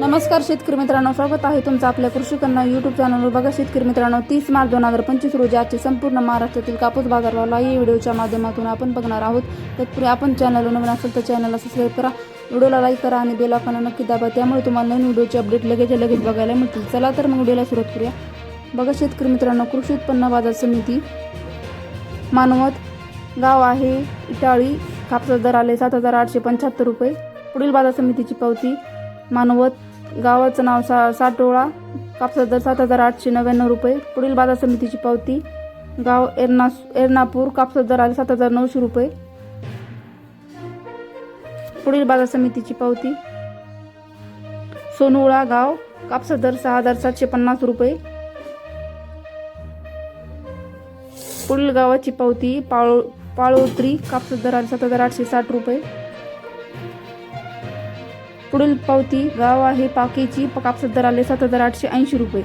नमस्कार शेतकरी मित्रांनो स्वागत आहे तुमचं आपल्या कृषी कन्या युट्यूब चॅनलवर बघा शेतकरी मित्रांनो तीस मार्च दोन हजार पंचवीस रोजी आजचे संपूर्ण महाराष्ट्रातील कापूस बाजारभाव या व्हिडिओच्या माध्यमातून आपण बघणार आहोत. तत्पूर्वी आपण चॅनलवर नवीन असेल तर चॅनलला सबस्क्राईब करा. व्हिडिओला लाईक करा आणि बेल नक्की दाबा. त्यामुळे तुम्हाला नवीन व्हिडिओचे अपडेट लगेच लगेच बघायला मिळतील. चला तर मग व्हिडिओला सुरुवात करूया. बघा शेतकरी मित्रांनो कृषी उत्पन्न बाजार समिती मानवत गाव आहे. इटाळी. कापसाचा दर आले सात हजार आठशे पंच्याहत्तर रुपये. पुढील बाजार समितीची पावती मानवत. गावाचं नाव सा साटोळा कापसाचा दर सात हजार आठशे नव्याण्णव रुपये. पुढील बाजार समितीची पावती. गाव एरना एरनापूर. कापसाचा दर आले सात हजार नऊशे रुपये. पुढील बाजार समितीची पावती. सोनुळा गाव. कापसा दर सहा हजार सातशे पन्नास रुपये. पुढील गावाची पावती पाळो पाळोत्री. कापसा दर आले सात हजार आठशे साठ रुपये. पुढील पावती गाव आहे पाकेची कापसात दर आले सात हजार आठशे ऐंशी रुपये.